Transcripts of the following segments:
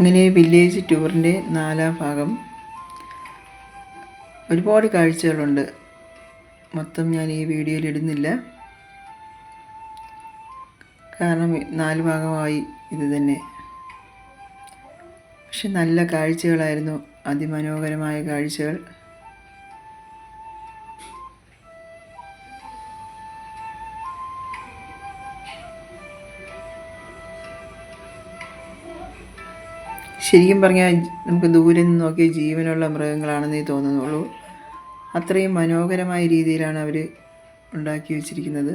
ഇങ്ങനെ വില്ലേജ് ടൂറിന്റെ നാലാം ഭാഗം. ഒരുപാട് കാഴ്ചകളുണ്ട്. മൊത്തം ഞാൻ ഈ വീഡിയോയിൽ ഇടുന്നില്ല. കാരണം നാല് ഭാഗമായി ഇത് തന്നെ. പക്ഷെ നല്ല കാഴ്ചകളായിരുന്നു. അതിമനോഹരമായ കാഴ്ചകൾ. ശരിക്കും പറഞ്ഞാൽ നമുക്ക് ദൂരെ നിന്ന് നോക്കിയ ജീവനുള്ള മൃഗങ്ങളാണെന്നേ തോന്നുന്നുള്ളൂ. അത്രയും മനോഹരമായ രീതിയിലാണ് അവർ ഉണ്ടാക്കി വച്ചിരിക്കുന്നത്.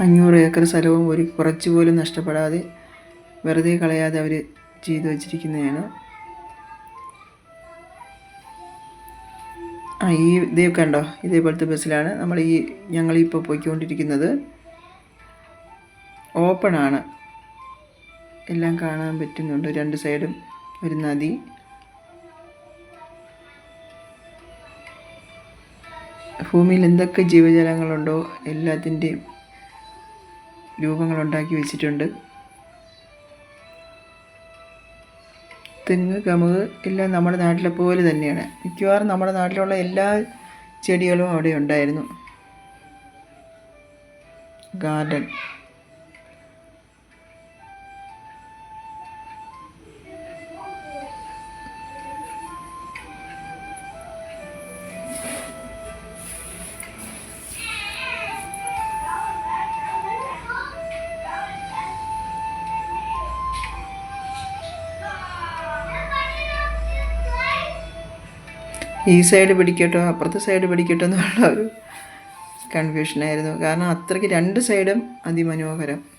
അഞ്ഞൂറ് ഏക്കർ സ്ഥലവും ഒരു കുറച്ച് പോലും നഷ്ടപ്പെടാതെ വെറുതെ കളയാതെ അവർ ചെയ്തു വച്ചിരിക്കുന്നതാണ്. ആ ഈ ഇതേ കണ്ടോ? ഇതേപോലത്തെ ബസ്സിലാണ് നമ്മൾ ഈ ഞങ്ങളിപ്പോൾ പോയിക്കൊണ്ടിരിക്കുന്നത്. ഓപ്പൺ ആണ് എല്ലാം കാണാൻ പറ്റുന്നുണ്ട്. രണ്ട് സൈഡും ഒരു നദി. ഭൂമിയിൽ എന്തൊക്കെ ജീവജാലങ്ങളുണ്ടോ? എല്ലാത്തിന്റെയും രൂപങ്ങളുണ്ടാക്കി വെച്ചിട്ടുണ്ട്. തെങ്ങ് കമുക് എല്ലാം നമ്മുടെ നാട്ടിലെ പോലെ തന്നെയാണ്. മിക്കവാറും നമ്മുടെ നാട്ടിലുള്ള എല്ലാ ചെടികളും അവിടെ ഉണ്ടായിരുന്നു. ഗാർഡൻ. ഈ സൈഡ് പിടിക്കട്ടോ അപ്പുറത്തെ സൈഡ് പിടിക്കട്ടോ എന്നുള്ള ഒരു കൺഫ്യൂഷനായിരുന്നു കാരണം അത്രയ്ക്ക് രണ്ട് സൈഡും അതിമനോഹരം.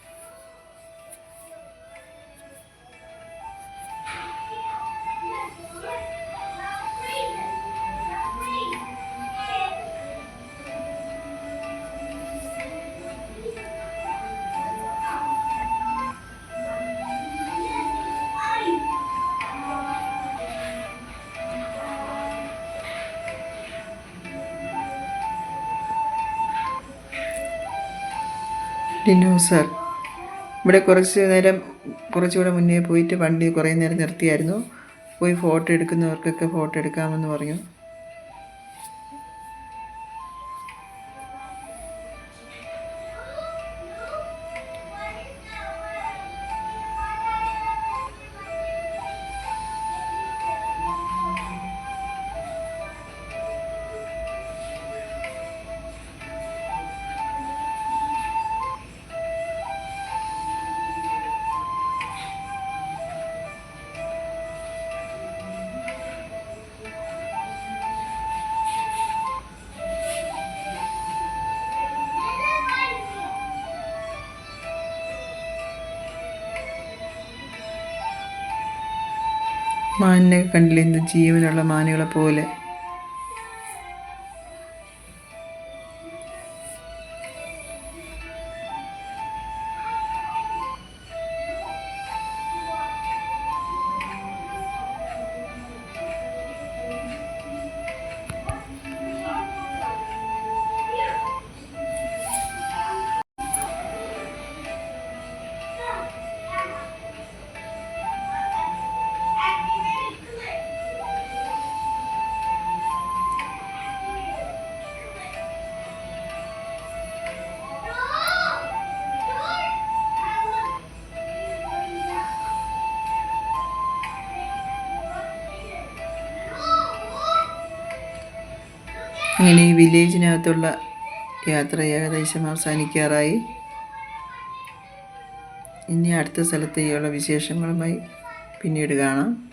ഡിനോസർ ഇവിടെ കുറച്ച് നേരം കുറച്ചുകൂടെ മുന്നേ പോയിട്ട് വണ്ടി കുറേ നേരം നിർത്തിയായിരുന്നു. പോയി ഫോട്ടോ എടുക്കുന്നവർക്കൊക്കെ ഫോട്ടോ എടുക്കാമെന്ന് പറഞ്ഞു. മാനിനെ കണ്ടില്ല എന്ത് ജീവനുള്ള മാനുകളെ പോലെ. അങ്ങനെ ഈ വില്ലേജിനകത്തുള്ള യാത്ര ഏകദേശം അവസാനിക്കാറായി. ഇനി അടുത്ത സ്ഥലത്തേക്കുള്ള വിശേഷങ്ങളുമായി പിന്നീട് കാണാം.